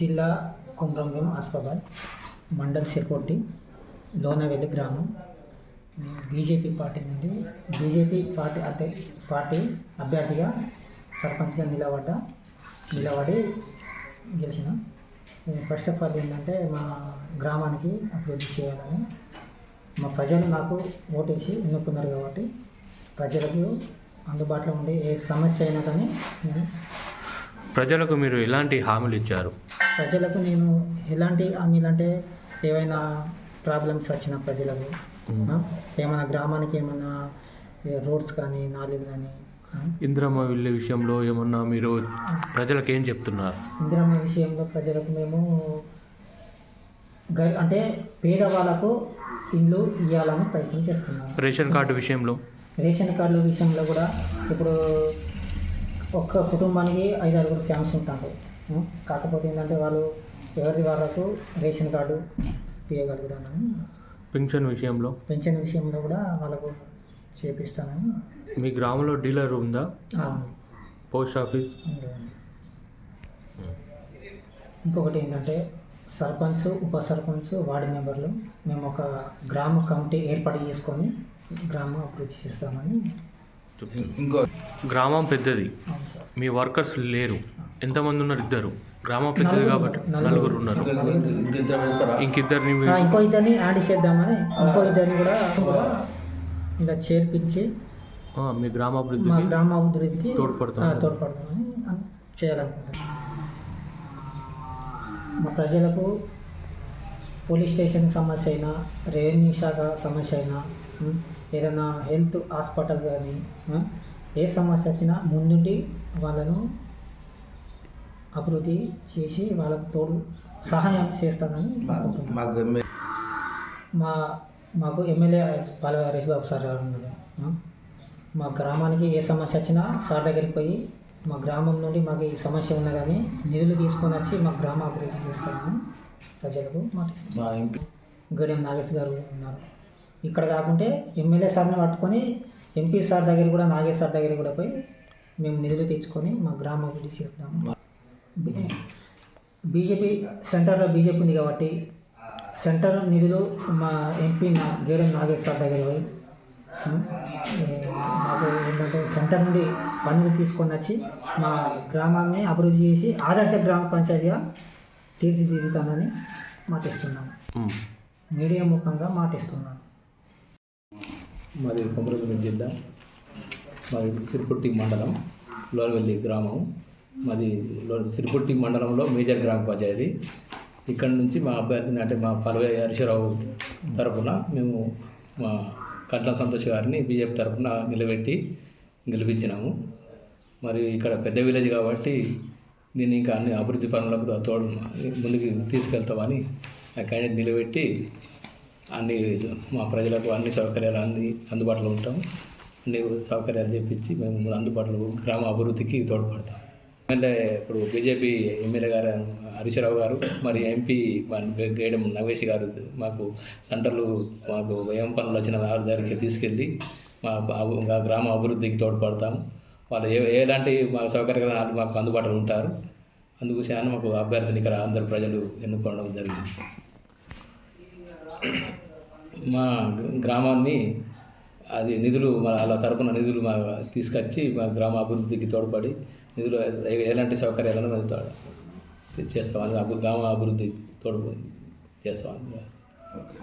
జిల్లా కొమరంభీం ఆస్ఫాబాద్ మండల్ సిర్పొట్టి లోనవెల్లి గ్రామం. BJP party నుండి బీజేపీ పార్టీ అంటే పార్టీ అభ్యర్థిగా సర్పంచ్గా నిలబడ్డ నిలబడి గెలిచిన. ఫస్ట్ ఆఫ్ ఆల్ ఏంటంటే మా గ్రామానికి అభివృద్ధి చేయాలని. మా ప్రజలు నాకు ఓటేసి ఎన్నుకున్నారు కాబట్టి ప్రజలకు అందుబాటులో ఉండే ఏ సమస్య అయినా కానీ ప్రజలకు మీరు ఎలాంటి హామీలు ఇచ్చారు? ప్రజలకు నేను ఎలాంటి హామీలు అంటే ఏవైనా ప్రాబ్లమ్స్ వచ్చిన ప్రజలకు ఏమైనా గ్రామానికి ఏమైనా రోడ్స్ కానీ నాలుగు కానీ ఇందిరమ్మ ఇల్లు విషయంలో ఏమన్నా మీరు ప్రజలకు ఏం చెప్తున్నారు? ఇందిరమ్మ విషయంలో ప్రజలకు మేము అంటే పేదవాళ్ళకు ఇల్లు ఇవ్వాలని ప్రయత్నం చేస్తున్నాము. రేషన్ కార్డు విషయంలో? రేషన్ కార్డుల విషయంలో కూడా ఇప్పుడు ఒక్క కుటుంబానికి ఐదు ఆరుగురు ఫ్యామిలీస్ ఉంటారు? కాకపోతే ఏంటంటే వాళ్ళు ఎవరి వాళ్ళకు రేషన్ కార్డు ఇవ్వగలుగుతానని పింఛన్ విషయంలో? పెన్షన్ విషయంలో కూడా వాళ్ళకు చేపిస్తానని మీ గ్రామంలో డీలర్ ఉందా. Post office. ఇంకొకటి ఏంటంటే సర్పంచ్ ఉప సర్పంచ్ వార్డు మెంబర్లు మేము ఒక గ్రామ కమిటీ ఏర్పాటు చేసుకొని గ్రామ అభివృద్ధి చేస్తామని ఇంకో గ్రామం పెద్దది. మీ వర్కర్స్ లేరు. ఎంతమంది ఉన్నారు? ఇద్దరు. గ్రామం పెద్దది కాబట్టి నలుగురు. ఉన్నారు. ఇంకిద్దరిని ఇంకో ఇద్దరిని యాడ్ చేద్దామని ఇంకో ఇద్దరిని కూడా ఇలా చేర్పించి మీ మా గ్రామాభివృద్ధికి తోడ్పడతాం. తోడ్పడతామని. అన్- చేయాలనుకుంటున్నాం. మా ప్రజలకు పోలీస్ స్టేషన్ సమస్య అయినా రెవెన్యూ శాఖ సమస్య అయినా ఏదైనా హెల్త్ హాస్పిటల్ కానీ ఏ సమస్య వచ్చినా ముందుండి వాళ్ళను అభివృద్ధి చేసి వాళ్ళకు తోడు సహాయం చేస్తానని మాకు మా మాకు ఎమ్మెల్యే హరీష్ బాబు సార్? మా గ్రామానికి ఏ సమస్య వచ్చినా సార్ దగ్గరికి పోయి మా గ్రామం నుండి మాకు ఈ సమస్య ఉన్నా కానీ నిధులు తీసుకొని వచ్చి మా గ్రామ అభివృద్ధి చేస్తామని ప్రజలకు మాటిస్తాం మా ఎంపీ గడియం నాగేష్ గారు ఉన్నారు. ఇక్కడ కాకుంటే ఎమ్మెల్యే సార్ని పట్టుకొని ఎంపీ సార్ దగ్గర కూడా నాగేష్ సార్ దగ్గర కూడా పోయి మేము నిధులు తెచ్చుకొని మా గ్రామ అభివృద్ధి చేస్తాము. బీజేపీ సెంటర్లో బీజేపీ ఉంది కాబట్టి సెంటర్ నిధులు మా ఎంపీ నా గేడం నాగేష్ సార్ దగ్గర పోయి మాకు ఏంటంటే సెంటర్ నుండి పనులు తీసుకొని వచ్చి మా గ్రామాన్ని అభివృద్ధి చేసి ఆదర్శ గ్రామ పంచాయతీగా తీర్చిదిద్దుతానని మాటిస్తున్నాను. మీడియా ముఖంగా మాటిస్తున్నాను మాది కొమరవెల్లి జిల్లా మాది సిరిపుట్టి మండలం లోనవెల్లి గ్రామం. మాది సిరిపుట్టి మండలంలో మేజర్ గ్రామ పంచాయతీ. ఇక్కడ నుంచి మా అభ్యర్థిని అంటే మా పర్వే హరీశ్వరరావు తరఫున మేము మా కట్ల సంతోష్ గారిని బీజేపీ తరఫున నిలబెట్టి గెలిపించినాము. మరి ఇక్కడ పెద్ద విలేజ్ కాబట్టి దీన్ని ఇంకా అన్ని అభివృద్ధి పనులకు తోడు ముందుకు తీసుకెళ్తామని ఆ క్యాండిడేట్ నిలబెట్టి అన్ని మా ప్రజలకు అన్ని సౌకర్యాలు అంది అందుబాటులో ఉంటాం అన్ని సౌకర్యాలు చేపించి మేము అందుబాటులో గ్రామ అభివృద్ధికి తోడ్పడతాం ఎమ్మెల్యే ఇప్పుడు బీజేపీ ఎమ్మెల్యే గారు హరీశ్రావు గారు మరి ఎంపీ గేడం నవేష్ గారు మాకు సెంటర్లు మాకు ఏం పనులు వచ్చిన వారి దగ్గరికి తీసుకెళ్ళి మా గ్రామ అభివృద్ధికి తోడ్పడతాం వాళ్ళు ఏ ఎలాంటి మా సౌకర్యాలు మాకు అందుబాటులో ఉంటారు. అందుకు అందుకోసం మాకు అభ్యర్థిని ఇక్కడ అందరు ప్రజలు ఎన్నుకోవడం జరిగింది. మా గ్రామాన్ని అది నిధులు మా అలా తరపున నిధులు మా తీసుకొచ్చి మా గ్రామ అభివృద్ధికి తోడ్పడి నిధులు ఎలాంటి సౌకర్యాలను మేము తో- చేస్తామని గ్రామ అభివృద్ధి తోడ్పడి చేస్తామని ఓకే.